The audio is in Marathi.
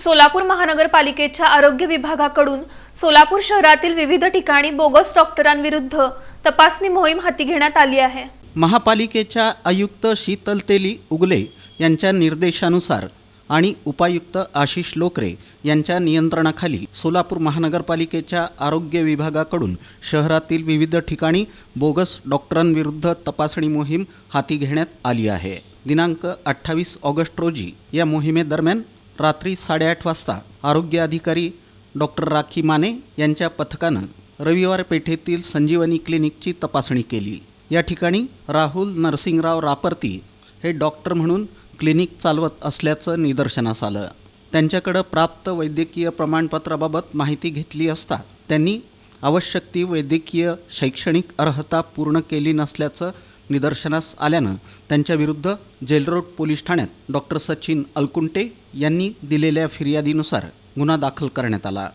सोलापूर महानगरपालिकेच्या आरोग्य विभागाकडून सोलापूर शहरातील विविध ठिकाणी बोगस डॉक्टरांविरुद्ध तपासणी मोहीम हाती घेण्यात आली आहे. महापालिकेच्या आयुक्त शीतल तेली उगले यांच्या निर्देशानुसार आणि उपायुक्त आशिष लोकरे यांच्या नियंत्रणाखाली सोलापूर महानगरपालिकेच्या आरोग्य विभागाकडून शहरातील विविध ठिकाणी बोगस डॉक्टरांविरुद्ध तपासणी मोहीम हाती घेण्यात आली आहे. दिनांक अठ्ठावीस ऑगस्ट रोजी या मोहिमेदरम्यान रात्री साडेआठ वाजता आरोग्य अधिकारी डॉक्टर राखी माने यांच्या पथकानं रविवार पेठेतील संजीवनी क्लिनिकची तपासणी केली. या ठिकाणी राहुल नरसिंगराव रापर्ती हे डॉक्टर म्हणून क्लिनिक चालवत असल्याचं निदर्शनास आलं. त्यांच्याकडं प्राप्त वैद्यकीय प्रमाणपत्राबाबत माहिती घेतली असता त्यांनी आवश्यक ती वैद्यकीय शैक्षणिक अर्हता पूर्ण केली नसल्याचं निदर्शनास आल्यानं त्यांच्याविरुद्ध जेलरोड पोलीस ठाण्यात डॉक्टर सचिन अलकुंटे यांनी दिलेल्या फिर्यादीनुसार गुन्हा दाखल करण्यात आला.